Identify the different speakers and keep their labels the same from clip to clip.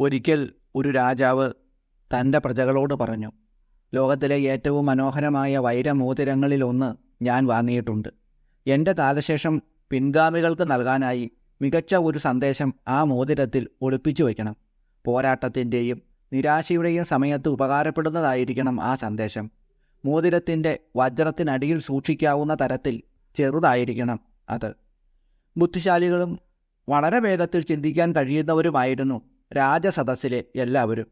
Speaker 1: ഒരിക്കൽ ഒരു രാജാവ് തന്റെ പ്രജകളോട് പറഞ്ഞു ലോകത്തിലെ ഏറ്റവും മനോഹരമായ വൈരമോതിരങ്ങളിലൊന്ന് ഞാൻ വാങ്ങിയിട്ടുണ്ട്. എന്റെ കാലശേഷം പിൻഗാമികൾക്ക് നൽകാനായി മികച്ച ഒരു സന്ദേശം ആ മോതിരത്തിൽ ഒളിപ്പിച്ചു വയ്ക്കണം. പോരാട്ടത്തിന്റെയും നിരാശയുടെയും സമയത്ത് ഉപകാരപ്പെടുന്നതായിരിക്കണം ആ സന്ദേശം. മോതിരത്തിന്റെ വജ്രത്തിനടിയിൽ സൂക്ഷിക്കാവുന്ന തരത്തിൽ ചെറുതായിരിക്കണം അത്. ബുദ്ധിശാലികളും വളരെ വേഗത്തിൽ ചിന്തിക്കാൻ കഴിയുന്നവരുമായിരുന്നു രാജസദസ്സിലെ എല്ലാവരും.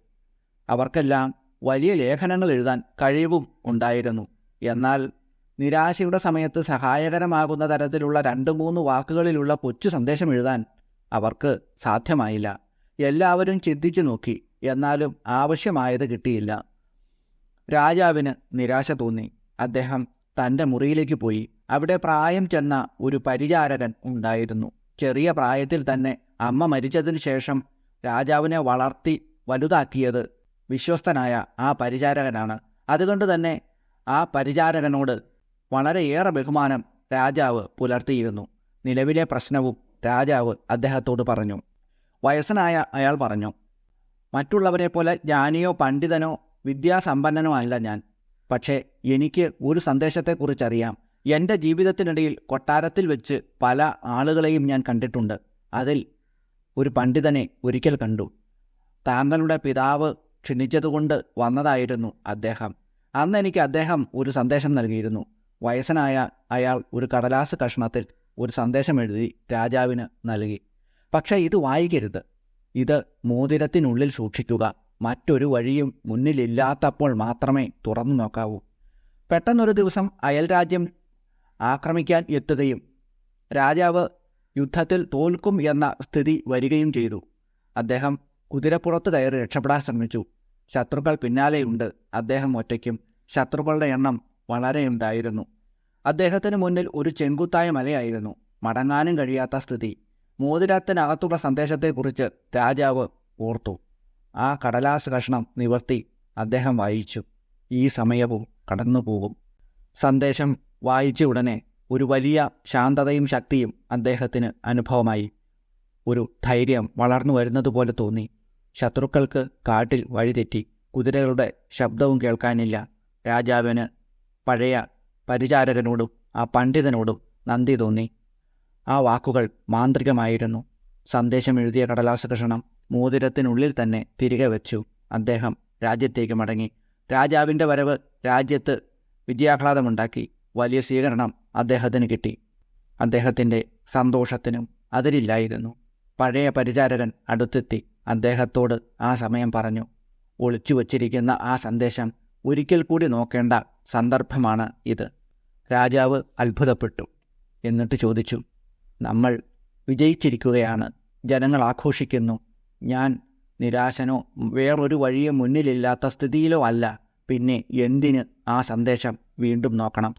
Speaker 1: അവർക്കെല്ലാം വലിയ ലേഖനങ്ങൾ എഴുതാൻ കഴിവും ഉണ്ടായിരുന്നു. എന്നാൽ നിരാശയുടെ സമയത്ത് സഹായകരമാകുന്ന തരത്തിലുള്ള രണ്ട് മൂന്ന് വാക്കുകളിലുള്ള കൊച്ചു സന്ദേശം എഴുതാൻ അവർക്ക് സാധ്യമായില്ല. എല്ലാവരും ചിന്തിച്ചു നോക്കി. എന്നാലും ആവശ്യമായത് കിട്ടിയില്ല. രാജാവിന് നിരാശ തോന്നി. അദ്ദേഹം തന്റെ മുറിയിലേക്ക് പോയി. അവിടെ പ്രായം ചെന്ന ഒരു പരിചാരകൻ ഉണ്ടായിരുന്നു. ചെറിയ പ്രായത്തിൽ തന്നെ അമ്മ മരിച്ചതിന് ശേഷം രാജാവിനെ വളർത്തി വലുതാക്കിയത് വിശ്വസ്തനായ ആ പരിചാരകനാണ്. അതുകൊണ്ട് തന്നെ ആ പരിചാരകനോട് വളരെയേറെ ബഹുമാനം രാജാവ് പുലർത്തിയിരുന്നു. നിലവിലെ പ്രശ്നവും രാജാവ് അദ്ദേഹത്തോട് പറഞ്ഞു. വയസ്സനായ അയാൾ പറഞ്ഞു മറ്റുള്ളവരെ പോലെ ജ്ഞാനിയോ പണ്ഡിതനോ വിദ്യാസമ്പന്നനോ അല്ല ഞാൻ. പക്ഷേ എനിക്ക് ഒരു സന്ദേശത്തെക്കുറിച്ചറിയാം. എന്റെ ജീവിതത്തിനിടയിൽ കൊട്ടാരത്തിൽ വെച്ച് പല ആളുകളെയും ഞാൻ കണ്ടിട്ടുണ്ട്. അതിൽ ഒരു പണ്ഡിതനെ ഒരിക്കൽ കണ്ടു. താങ്കളുടെ പിതാവ് ക്ഷണിച്ചതുകൊണ്ട് വന്നതായിരുന്നു അദ്ദേഹം. അന്ന് എനിക്ക് അദ്ദേഹം ഒരു സന്ദേശം നൽകിയിരുന്നു. വയസ്സനായ അയാൾ ഒരു കടലാസ് കഷ്ണത്തിൽ ഒരു സന്ദേശം എഴുതി രാജാവിന് നൽകി. പക്ഷേ ഇത് വായിക്കരുത്. ഇത് മോതിരത്തിനുള്ളിൽ സൂക്ഷിക്കുക. മറ്റൊരു വഴിയും മുന്നിലില്ലാത്തപ്പോൾ മാത്രമേ തുറന്നു നോക്കാവൂ. പെട്ടെന്നൊരു ദിവസം അയൽരാജ്യം ആക്രമിക്കാൻ എത്തുകയും രാജാവ് യുദ്ധത്തിൽ തോൽക്കും എന്ന സ്ഥിതി വരികയും ചെയ്തു. അദ്ദേഹം കുതിരപ്പുറത്ത് കയറി രക്ഷപ്പെടാൻ ശ്രമിച്ചു. ശത്രുക്കൾ പിന്നാലെയുണ്ട്. അദ്ദേഹം ഒറ്റയ്ക്കും ശത്രുക്കളുടെ എണ്ണം വളരെയുണ്ടായിരുന്നു അദ്ദേഹത്തിന് മുന്നിൽ ഒരു ചെങ്കുത്തായ മലയായിരുന്നു. മടങ്ങാനും കഴിയാത്ത സ്ഥിതി. മോതിരത്തിനകത്തുള്ള സന്ദേശത്തെക്കുറിച്ച് രാജാവ് ഓർത്തു. ആ കടലാസ് കഷ്ണം നിവർത്തി അദ്ദേഹം വായിച്ചു. ഈ സമയവും കടന്നുപോകും. സന്ദേശം വായിച്ച ഉടനെ ഒരു വലിയ ശാന്തതയും ശക്തിയും അദ്ദേഹത്തിന് അനുഭവമായി. ഒരു ധൈര്യം വളർന്നു വരുന്നതുപോലെ തോന്നി. ശത്രുക്കൾക്ക് കാട്ടിൽ വഴിതെറ്റി കുതിരകളുടെ ശബ്ദവും കേൾക്കാനില്ല. രാജാവിന് പഴയ പരിചാരകനോടും ആ പണ്ഡിതനോടും നന്ദി തോന്നി. ആ വാക്കുകൾ മാന്ത്രികമായിരുന്നു. സന്ദേശം എഴുതിയ കടലാസ കഷണം മോതിരത്തിനുള്ളിൽ തന്നെ തിരികെ വെച്ചു. അദ്ദേഹം രാജ്യത്തേക്ക് മടങ്ങി. രാജാവിന്റെ വരവ് രാജ്യത്ത് വിജയാഹ്ലാദമുണ്ടാക്കി. വലിയ സ്വീകരണം അദ്ദേഹത്തിന് കിട്ടി. അദ്ദേഹത്തിന്റെ സന്തോഷത്തിനും അതിരില്ലായിരുന്നു. പഴയ പരിചാരകൻ അടുത്തെത്തി. അദ്ദേഹത്തോട് ആ സമയം പറഞ്ഞു. ഒളിച്ചു വച്ചിരിക്കുന്ന ആ സന്ദേശം ഒരിക്കൽ കൂടി നോക്കേണ്ട സന്ദർഭമാണ് ഇത്. രാജാവ് അത്ഭുതപ്പെട്ടു. എന്നിട്ട് ചോദിച്ചു. നമ്മൾ വിജയിച്ചിരിക്കുകയാണ്. ജനങ്ങൾ ആഘോഷിക്കുന്നു. ഞാൻ നിരാശനോ വേറൊരു വഴിയോ മുന്നിലില്ലാത്ത സ്ഥിതിയിലോ അല്ല. പിന്നെ എന്തിന് ആ സന്ദേശം വീണ്ടും നോക്കണം?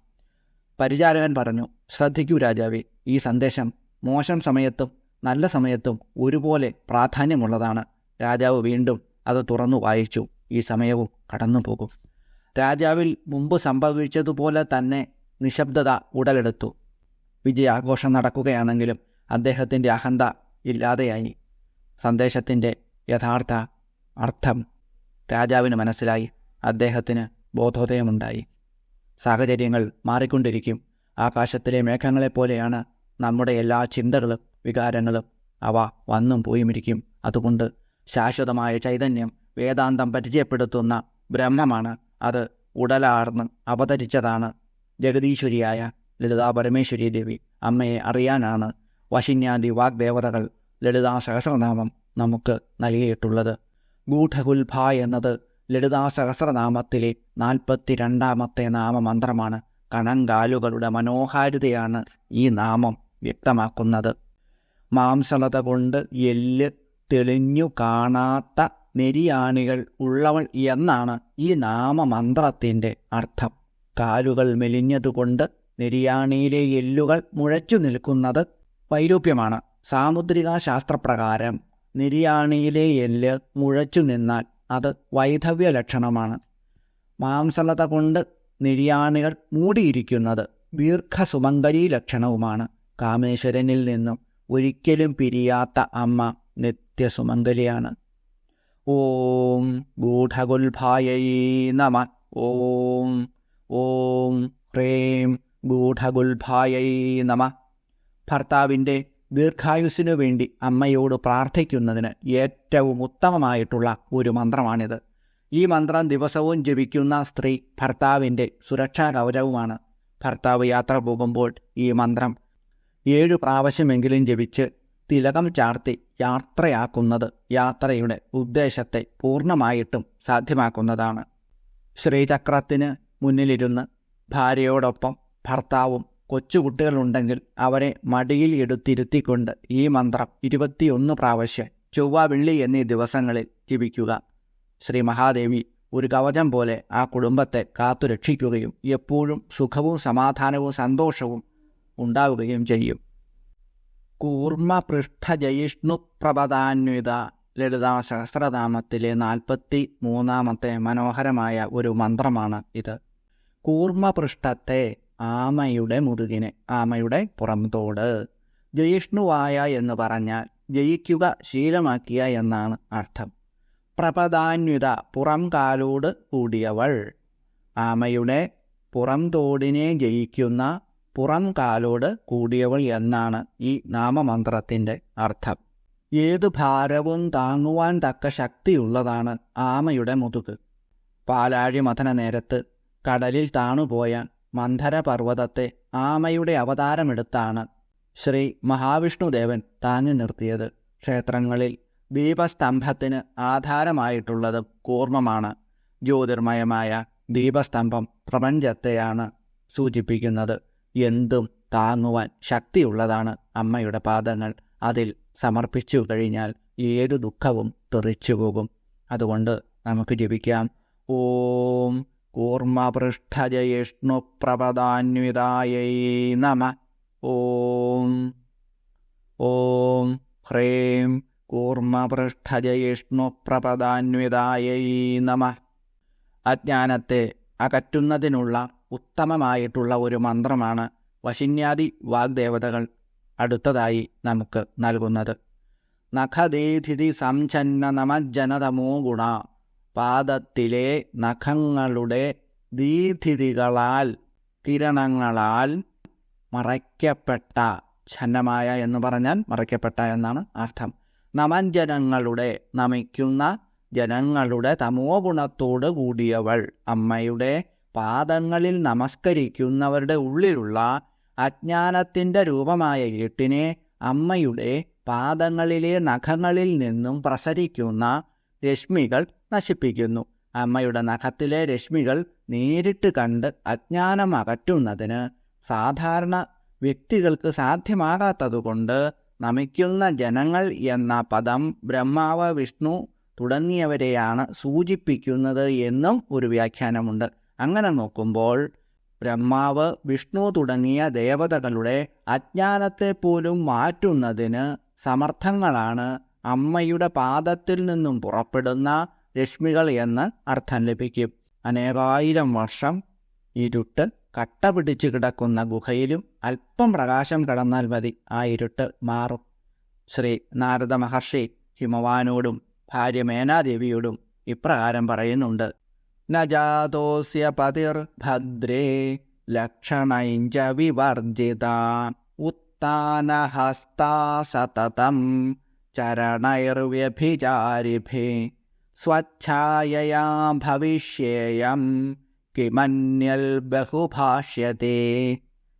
Speaker 1: പരിചാരകൻ പറഞ്ഞു ശ്രദ്ധിക്കൂ രാജാവേ ഈ സന്ദേശം മോശം സമയത്തും നല്ല സമയത്തും ഒരുപോലെ പ്രാധാന്യമുള്ളതാണ്. രാജാവ് വീണ്ടും അത് തുറന്നു വായിച്ചു. ഈ സമയവും കടന്നു പോകും രാജാവിൽ മുമ്പ് സംഭവിച്ചതുപോലെ തന്നെ നിശബ്ദത ഉടലെടുത്തു. വിജയാഘോഷം നടക്കുകയാണെങ്കിലും അദ്ദേഹത്തിന്റെ അഹന്ത ഇല്ലാതെയായി. സന്ദേശത്തിന്റെ യഥാർത്ഥ അർത്ഥം രാജാവിന് മനസ്സിലായി. അദ്ദേഹത്തിന് ബോധോദയമുണ്ടായി. സാഹചര്യങ്ങൾ മാറിക്കൊണ്ടിരിക്കും. ആകാശത്തിലെ മേഘങ്ങളെപ്പോലെയാണ് നമ്മുടെ എല്ലാ ചിന്തകളും വികാരങ്ങളും അവ വന്നും പോയുമിരിക്കും. അതുകൊണ്ട് ശാശ്വതമായ ചൈതന്യം വേദാന്തം പരിചയപ്പെടുത്തുന്ന ബ്രഹ്മമാണ്. അത് ഉടലാർന്ന് അവതരിച്ചതാണ്. ജഗദീശ്വരിയായ ലളിതാ പരമേശ്വരി ദേവി അമ്മയെ അറിയാനാണ് വശിന്യാദി വാഗ്ദേവതകൾ ലളിതാ സഹസ്രനാമം നമുക്ക് നൽകിയിട്ടുള്ളത്. ഗൂഢകുൽഭ എന്നത് ലളിതാ സഹസ്രനാമത്തിലെ നാൽപ്പത്തിരണ്ടാമത്തെ നാമമന്ത്രമാണ് കണങ്കാലുകളുടെ മനോഹാരിതയാണ് ഈ നാമം വ്യക്തമാക്കുന്നത്. മാംസളത കൊണ്ട് എല്ല് തെളിഞ്ഞു കാണാത്ത നെരിയാണികൾ ഉള്ളവൾ എന്നാണ് ഈ നാമമന്ത്രത്തിന്റെ അർത്ഥം. കാലുകൾ മെലിഞ്ഞതുകൊണ്ട് നെരിയാണിയിലെ എല്ലുകൾ മുഴച്ചു നിൽക്കുന്നത് വൈരൂപ്യമാണ്. സാമുദ്രിക ശാസ്ത്രപ്രകാരം നിര്യാണിയിലെ എല്ല് മുഴച്ചു നിന്നാൽ അത് വൈധവ്യ ലക്ഷണമാണ് മാംസളത കൊണ്ട് നിര്യാണികൾ മൂടിയിരിക്കുന്നത് ദീർഘസുമങ്കരീ ലക്ഷണവുമാണ് കാമേശ്വരനിൽ നിന്നും ഒരിക്കലും പിരിയാത്ത അമ്മ നിത്യസുമങ്കലിയാണ് ഓം ഗൂഢഗുൽഭായൈ നമ. ഓം ഓം ഹ്രേം ഗൂഢഗുൽഭായൈ നമ. ഭർത്താവിന്റെ ദീർഘായുസ്സിനു വേണ്ടി അമ്മയോട് പ്രാർത്ഥിക്കുന്നതിന് ഏറ്റവും ഉത്തമമായിട്ടുള്ള ഒരു മന്ത്രമാണിത്. ഈ മന്ത്രം ദിവസവും ജപിക്കുന്ന സ്ത്രീ ഭർത്താവിന്റെ സുരക്ഷാ കവചവുമാണ് ഭർത്താവ് യാത്ര പോകുമ്പോൾ ഈ മന്ത്രം ഏഴു പ്രാവശ്യമെങ്കിലും ജപിച്ച് തിലകം ചാർത്തി യാത്രയാക്കുന്നത് യാത്രയുടെ ഉദ്ദേശത്തെ പൂർണമായിട്ടും സാധ്യമാക്കുന്നതാണ്. ശ്രീചക്രത്തിന് മുന്നിലിരുന്ന് ഭാര്യയോടൊപ്പം ഭർത്താവും കൊച്ചുകുട്ടികളുണ്ടെങ്കിൽ അവരെ മടിയിൽ എടുത്തിരുത്തിക്കൊണ്ട് ഈ മന്ത്രം ഇരുപത്തിയൊന്ന് പ്രാവശ്യം ചൊവ്വ വെള്ളി എന്നീ ദിവസങ്ങളിൽ ജപിക്കുക. ശ്രീ മഹാദേവി ഒരു കവചം പോലെ ആ കുടുംബത്തെ കാത്തുരക്ഷിക്കുകയും എപ്പോഴും സുഖവും സമാധാനവും സന്തോഷവും ഉണ്ടാവുകയും ചെയ്യും. കൂർമ്മപൃഷ്ഠജയിഷ്ണുപ്രപദാന്വിത ലളിതാ സഹസ്രനാമത്തിലെ നാൽപ്പത്തി മൂന്നാമത്തെ മനോഹരമായ ഒരു മന്ത്രമാണ് ഇത്. കൂർമ്മപൃഷ്ഠത്തെ ആമയുടെ മുതുകിന് ആമയുടെ പുറംതോട്. ജയിഷ്ണുവായ എന്ന് പറഞ്ഞാൽ ജയിക്കുക ശീലമാക്കിയ എന്നാണ് അർത്ഥം. പ്രപദാന്വിത പുറം കാലോട് കൂടിയവൾ. ആമയുടെ പുറംതോടിനെ ജയിക്കുന്ന പുറം കാലോട് കൂടിയവൾ എന്നാണ് ഈ നാമമന്ത്രത്തിന്റെ അർത്ഥം. ഏത് ഭാരവും താങ്ങുവാൻ തക്ക ശക്തിയുള്ളതാണ് ആമയുടെ മുതുക്. പാലാഴി മഥന നേരത്ത് കടലിൽ താണുപോയ മന്ധരപർവതത്തെ ആമയുടെ അവതാരമെടുത്താണ് ശ്രീ മഹാവിഷ്ണുദേവൻ താങ്ങി നിർത്തിയത്. ക്ഷേത്രങ്ങളിൽ ദീപസ്തംഭത്തിന് ആധാരമായിട്ടുള്ളത് കൂർമ്മമാണ്. ജ്യോതിർമയമായ ദീപസ്തംഭം പ്രപഞ്ചത്തെയാണ് സൂചിപ്പിക്കുന്നത്. എന്തും താങ്ങുവാൻ ശക്തിയുള്ളതാണ് അമ്മയുടെ പാദങ്ങൾ. അതിൽ സമർപ്പിച്ചു കഴിഞ്ഞാൽ ഏതു ദുഃഖവും തെറിച്ചു പോകും അതുകൊണ്ട് നമുക്ക് ജപിക്കാം. ഓം കൂർമ്മപൃഷ്ഠജയിഷ്ണു പ്രപദാന്വിതായൈ നമ. ഓം. ഓം. ഹ്രീം. കൂർമ്മപൃഷ്ഠജയിഷ്ണു പ്രപദാന്വിതായൈ നമ. അജ്ഞാനത്തെ അകറ്റുന്നതിനുള്ള ഉത്തമമായിട്ടുള്ള ഒരു മന്ത്രമാണ് വശിന്യാദി വാഗ്ദേവതകൾ അടുത്തതായി നമുക്ക് നൽകുന്നത്. നഖദേധിതി സംഛന്ന നമജ്ജനതമോ ഗുണ. പാദത്തിലെ നഖങ്ങളുടെ ദീധിതികളാൽ കിരണങ്ങളാൽ മറയ്ക്കപ്പെട്ട ഛന്നമായ എന്ന് പറഞ്ഞാൽ മറയ്ക്കപ്പെട്ട എന്നാണ് അർത്ഥം. നമഞ്ജനങ്ങളുടെ നമിക്കുന്ന ജനങ്ങളുടെ തമോ ഗുണത്തോട് കൂടിയവൾ അമ്മയുടെ പാദങ്ങളിൽ നമസ്കരിക്കുന്നവരുടെ ഉള്ളിലുള്ള അജ്ഞാനത്തിന്റെ രൂപമായ ഇരുട്ടിനെ അമ്മയുടെ പാദങ്ങളിലെ നഖങ്ങളിൽ നിന്നും പ്രസരിക്കുന്ന രശ്മികൾ നശിപ്പിക്കുന്നു. അമ്മയുടെ നഖത്തിലെ രശ്മികൾ നേരിട്ട് കണ്ട് അജ്ഞാനം അകറ്റുന്നതിന് സാധാരണ വ്യക്തികൾക്ക് സാധ്യമാകാത്തതുകൊണ്ട് നമിക്കുന്ന ജനങ്ങൾ എന്ന പദം ബ്രഹ്മാവ് വിഷ്ണു തുടങ്ങിയവരെയാണ് സൂചിപ്പിക്കുന്നത് എന്നും ഒരു വ്യാഖ്യാനമുണ്ട്. അങ്ങനെ നോക്കുമ്പോൾ ബ്രഹ്മാവ് വിഷ്ണു തുടങ്ങിയ ദേവതകളുടെ അജ്ഞാനത്തെ പോലും മാറ്റുന്നതിന് സമർത്ഥങ്ങളാണ് അമ്മയുടെ പാദത്തിൽ നിന്നും പുറപ്പെടുന്ന രശ്മികൾ എന്ന് അർത്ഥം ലഭിക്കും. അനേകായിരം വർഷം ഇരുട്ട് കട്ട പിടിച്ചു കിടക്കുന്ന ഗുഹയിലും അല്പം പ്രകാശം കടന്നാൽ മതി ആ ഇരുട്ട് മാറും. ശ്രീ നാരദ മഹർഷി ഹിമവാനോടും ഭാര്യ മേനാദേവിയോടും ഇപ്രകാരം പറയുന്നുണ്ട്. നജാതോസ്യ പതിർ ഭദ്രേ ലക്ഷണൈഞ്ച വിവർജിത ഉത്താനഹസ്താ സതതം ചരണൈർവ്യഭിചാരിഭി സ്വച്ഛായയാ ഭവിഷ്യേയം കിമന്യൽ ബഹുഭാഷ്യത്തെ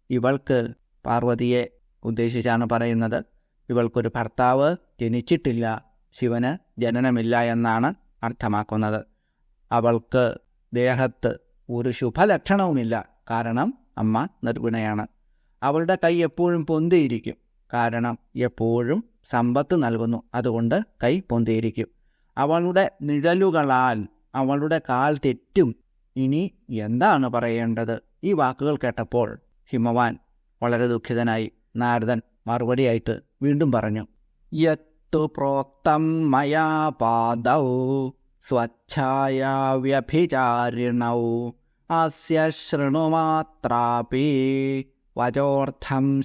Speaker 1: ഇവൾക്ക് പാർവതിയെ ഉദ്ദേശിച്ചാണ് പറയുന്നത്. ഇവൾക്കൊരു ഭർത്താവ് ജനിച്ചിട്ടില്ല. ശിവന് ജനനമില്ല എന്നാണ് അർത്ഥമാക്കുന്നത്. അവൾക്ക് ദേഹത്ത് ഒരു ശുഭലക്ഷണവുമില്ല. കാരണം അമ്മ നിർഗുണയാണ്. അവളുടെ കൈ എപ്പോഴും പൊന്തിയിരിക്കും. കാരണം എപ്പോഴും സമ്പത്ത് നൽകുന്നു. അതുകൊണ്ട് കൈ പൊന്തിയിരിക്കും. അവളുടെ നിഴലുകളാൽ അവളുടെ കാൽ തെറ്റും. ഇനി എന്താണ് പറയേണ്ടത്? ഈ വാക്കുകൾ കേട്ടപ്പോൾ ഹിമവാൻ വളരെ ദുഃഖിതനായി നാരദൻ മറുപടിയായിട്ട് വീണ്ടും പറഞ്ഞു യത്തു പ്രോക്തം മയാ പാദൗ സ്വച്ഛായ വ്യഭിചാരിണൗ അസ്യ ശൃണുമാത്രാപി വചോർത്ഥം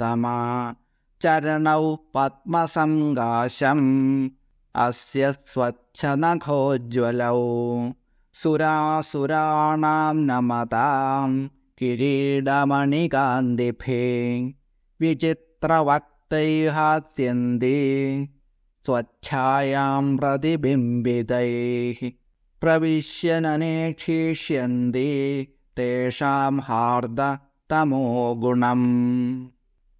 Speaker 1: तमा चरणौ पद्मसङ्गाशम् अस्य स्वच्छनखोज्ज्वलौ सुरासुराणां नमतां किरीडमणिकान्दिभे विचित्रवक्तैहास्यन्ति स्वच्छायां प्रतिबिम्बितैः प्रविश्य ननेक्षिष्यन्ति तेषां हार्दतमो गुणम्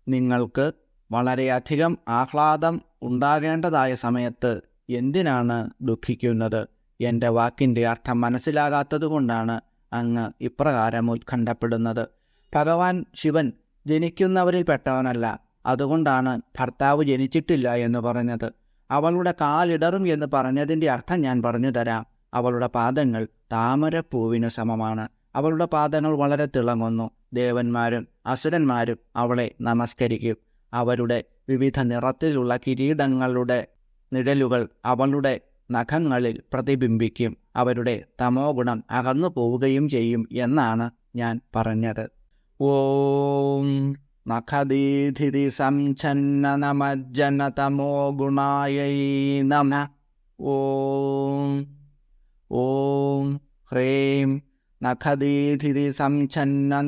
Speaker 1: നിങ്ങൾക്ക് വളരെയധികം ആഹ്ലാദം ഉണ്ടാകേണ്ടതായ സമയത്ത് എന്തിനാണ് ദുഃഖിക്കുന്നത്? എന്റെ വാക്കിന്റെ അർത്ഥം മനസ്സിലാകാത്തതുകൊണ്ടാണ് അങ്ങ് ഇപ്രകാരം ഉത്കണ്ഠപ്പെടുന്നത്. ഭഗവാൻ ശിവൻ ജനിക്കുന്നവരിൽ പെട്ടവനല്ല. അതുകൊണ്ടാണ് ഭർത്താവ് ജനിച്ചിട്ടില്ല എന്ന് പറഞ്ഞത്. അവളുടെ കാലിടറും എന്ന് പറഞ്ഞതിന്റെ അർത്ഥം ഞാൻ പറഞ്ഞു തരാം. അവളുടെ പാദങ്ങൾ താമരപ്പൂവിന് സമമാണ്. അവളുടെ പാദങ്ങൾ വളരെ തിളങ്ങുന്നു. ദേവന്മാരും അസുരന്മാരും അവളെ നമസ്കരിക്കും. അവരുടെ വിവിധ നിറത്തിലുള്ള കിരീടങ്ങളുടെ നിഴലുകൾ അവളുടെ നഖങ്ങളിൽ പ്രതിബിംബിക്കും. അവരുടെ തമോ ഗുണം അകന്നു പോവുകയും ചെയ്യും എന്നാണ് ഞാൻ പറഞ്ഞത്. ഓം നഖദീധിതി സംഛന്ന നമജ്ജന തമോ ഗുണായൈ നമ. ഓം. ഓം. ഹ്രീം. നഖദീധിതി സംഛന്ന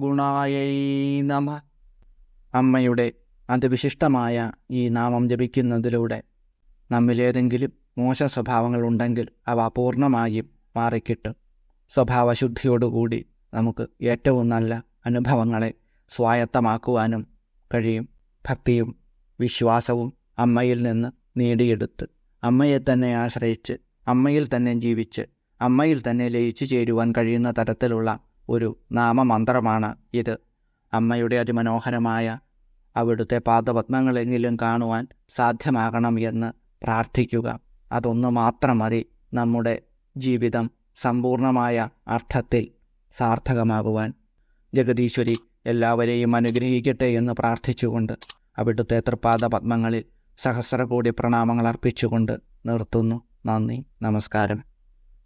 Speaker 1: ഗുണായൈ നമ. അമ്മയുടെ അതിവിശിഷ്ടമായ ഈ നാമം ജപിക്കുന്നതിലൂടെ നമ്മിലേതെങ്കിലും മോശ സ്വഭാവങ്ങൾ ഉണ്ടെങ്കിൽ അവ പൂർണമായും മാറിക്കിട്ടും സ്വഭാവശുദ്ധിയോടുകൂടി നമുക്ക് ഏറ്റവും നല്ല അനുഭവങ്ങളെ സ്വായത്തമാക്കുവാനും കഴിയും. ഭക്തിയും വിശ്വാസവും അമ്മയിൽ നിന്ന് നേടിയെടുത്ത് അമ്മയെ തന്നെ ആശ്രയിച്ച് അമ്മയിൽ തന്നെ ജീവിച്ച് അമ്മയിൽ തന്നെ ലയിച്ചു ചേരുവാൻ കഴിയുന്ന തരത്തിലുള്ള ഒരു നാമമന്ത്രമാണ് ഇത്. അമ്മയുടെ അതിമനോഹരമായ അവിടുത്തെ പാദപത്മങ്ങളെങ്കിലും കാണുവാൻ സാധ്യമാകണം എന്ന് പ്രാർത്ഥിക്കുക. അതൊന്നു മാത്രം മതി. നമ്മുടെ ജീവിതം സമ്പൂർണമായ അർത്ഥത്തിൽ സാർത്ഥകമാകുവാൻ. ജഗദീശ്വരി എല്ലാവരെയും അനുഗ്രഹിക്കട്ടെ എന്ന് പ്രാർത്ഥിച്ചുകൊണ്ട് അവിടുത്തെ തൃപ്പാദ പത്മങ്ങളിൽ സഹസ്രകോടി പ്രണാമങ്ങൾ അർപ്പിച്ചുകൊണ്ട് നിർത്തുന്നു. നന്ദി. നമസ്കാരം.